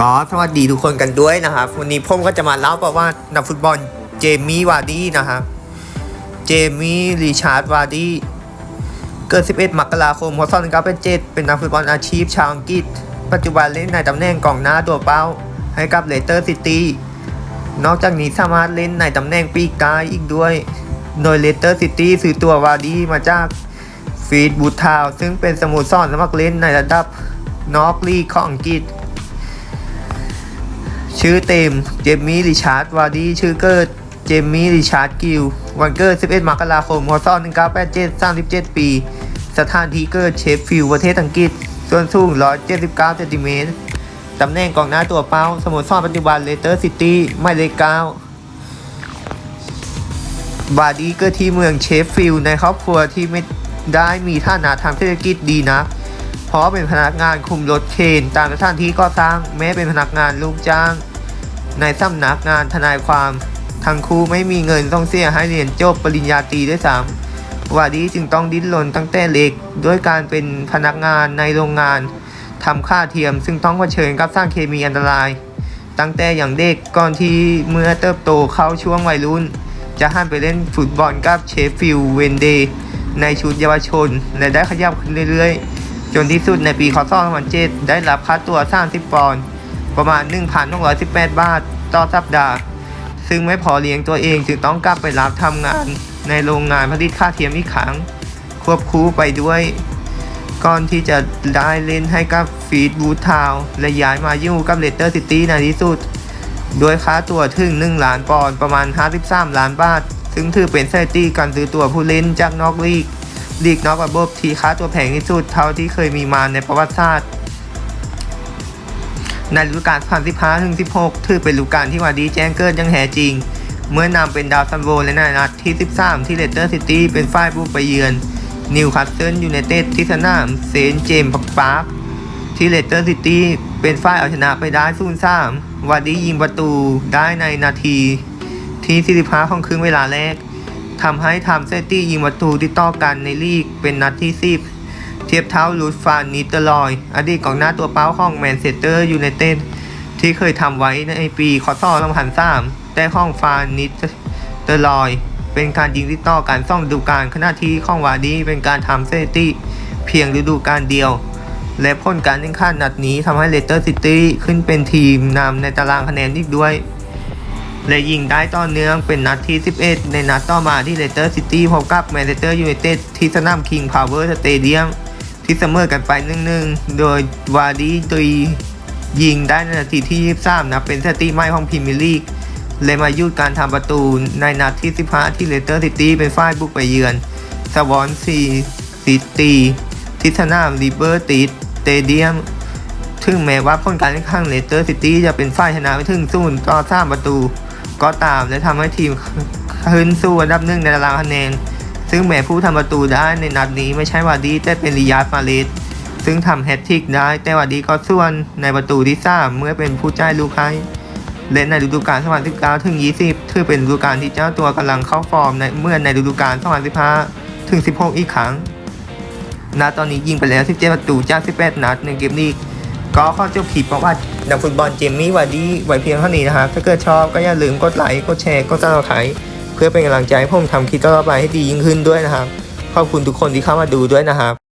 ก็สวัสดีทุกคนกันด้วยนะครับวันนี้ผมก็จะมาเล่าประวัตินักฟุตบอลเจมี่วาร์ดี้นะครับเจมี่ริชาร์ดวาร์ดี้เกิด 11 มกราคมพศ1987เป็นนักฟุตบอลอาชีพชาวอังกฤษ ปัจจุบันเล่นในตำแหน่งกองหน้าตัวเป้า ให้กับเลสเตอร์ซิตี้นอกจากนี้สามารถเล่นในตำแหน่งปีกกายอีกด้วย โดยเลสเตอร์ซิตี้ซื้อตัววาร์ดี้มาจากฟีดบูทาวซึ่งเป็นสโมสรสมัครเล่นในระดับนอกลีกของอังกฤษ ชื่อเต็มเจมี่ริชาร์ดวาร์ดี้ชื่อเกิดเจมี่ริชาร์ดกิลวันเกิด 11 มกราคมพศ1987 37 ปี สถานที่เกิดเชฟฟิลด์ประเทศอังกฤษ ส่วนสูง 179เซนติเมตรตำแหน่งกองหน้าตัวเป้า สโมสรปัจจุบันเลสเตอร์ซิตี้หมายเลข9บาร์ดี้เกิดที่เมืองเชฟฟิลด์ในครอบครัวที่ไม่ได้มีฐานะทางเศรษฐกิจดีนัก เพราะเป็นพนักงานคุมรถเคนตามสถานที่ก่อสร้างแม้เป็นพนักงานลูกจ้าง ในสำนักงานทนายความทั้งคู่ไม่มีเงินต้องเสียให้เรียนจบปริญญาตรีด้วยซ้ำวาดีจึงต้องดิ้นรนตั้งแต่เล็กด้วยการเป็นพนักงานในโรงงานทำค่าเทียม ซึ่งต้องเผชิญกับสร้างเคมีอันตราย ตั้งแต่อย่างเด็กก่อนที่เมื่อเติบโตเข้าช่วงวัยรุ่น จะหันไปเล่นฟุตบอลกับเชฟฟิลด์เวนเดย์ในชุดเยาวชน และได้ขยับขึ้นเรื่อยๆ จนที่สุดในปีคศ2007ได้รับค่าตัว 30 ปอนด์ประมาณ 1,618 บาท ต่อสัปดาห์ ซึ่งไม่พอเลี้ยงตัวเองจึงต้องกลับไปรับทำงานในโรงงานผลิตค่าเทียมอีกครั้ง ควบคู่ไปด้วยก่อนที่จะได้เล่นให้กับฟีดบูทาวและย้ายมาอยู่กับเลสเตอร์ซิตี้ในที่สุด โดยค่าตัวถึง 1 ล้านปอนด์ประมาณ 53 ล้านบาท ซึ่งถือเป็นสถิติการซื้อตัวผู้เล่นจากนอกลีก ลีกนอกระบบทีค่าตัวแพงที่สุดเท่าที่เคยมีมาในประวัติศาสตร์ในฤดูกาล2015ถึง16 ถือเป็นฤดูกาลที่วาร์ดีแจ้งเกิดยังแท้จริง เมื่อนำเป็นดาวซันโวและในนัดที่ 13 ที่เลสเตอร์ซิตี้เป็นฝ่ายบุกไปเยือน นิวคาสเซิลยูไนเต็ดที่สนามเซนเจมส์พาร์คที่เลสเตอร์ซิตี้เป็นฝ่ายเอาชนะไปได้0-3วาร์ดียิงประตูได้ในนาทีที่ 45 ของครึ่งเวลาแรก ทำให้ทำเซตตี้ยิงประตูที่ต่อกันในลีกเป็นนัดที่10เทียบเท่าลูฟานนิเตอร์ลอย อดีตกองหน้าตัวเป้าของแมนเชสเตอร์ยูไนเต็ดที่เคยทำไว้ในปีคศ2003แต่ของฟานนิเตอร์ลอย เป็นการยิงที่ต่อกันซ่องฤดูกาลขณะที่ข้องวาร์ดีเป็นการทำสถิติเพียงฤดูกาลเดียว และผลการแข่งขันนัดนี้ทำให้เลสเตอร์ซิตี้ขึ้นเป็นทีมนำในตารางคะแนนอีกด้วย และยิงได้ต่อเนื่องเป็นนัดที่ 11 ในนัดต่อมาที่เลสเตอร์ซิตี้พบกับแมนเชสเตอร์ยูไนเต็ดที่สนามคิงพาวเวอร์สเตเดียมที่เสมอกันไป1-1 โดยวาร์ดีตุยยิงได้ในนาทีที่ 23 นะเป็นสถิติใหม่ของพรีเมียร์ลีกและมายุดการทำประตูในนัดที่ 15 ที่เลสเตอร์ซิตี้เป็นฝ่ายบุกไปเยือนสวอนซีซิตี้ที่สนามลิเบอร์ตีสเตเดียมถึงแม้ว่าผลการแข่งขันเลสเตอร์ซิตี้จะเป็นฝ่ายชนะไปถึงศูนย์ต่อสามประตู ก็ตามและทำให้ทีมขึ้นสู่อันดับหนึ่งในตารางคะแนน ซึ่งแม้ผู้ทำประตูได้ในนัดนี้ไม่ใช่วาดีแต่เป็นริยาดมาเลสซึ่งทำแฮตทริกได้แต่วาดีก็ส่วนในประตูที่สามเมื่อเป็นผู้จ่ายลูกให้และในฤดูกาล2019ถึง 20 ถือเป็นฤดูกาลที่เจ้าตัวกำลังเข้าฟอร์มในเมื่อในฤดูกาล2015ถึง 16 อีกครั้งณตอนนี้ยิงไปแล้ว 17 ประตูจาก 18 นัดในเกมลีก ก็ข้อจบคลิปประวัตินักฟุตบอลเจมมี่วาร์ดี้ไว้เพียงเท่านี้นะครับถ้าเกิดชอบก็อย่าลืมกดไลค์กดแชร์กดซับสไครต์เพื่อเป็นกำลังใจให้ผมทำคลิปต่อไปให้ดียิ่งขึ้นด้วยนะครับขอบคุณทุกคนที่เข้ามาดูด้วยนะครับ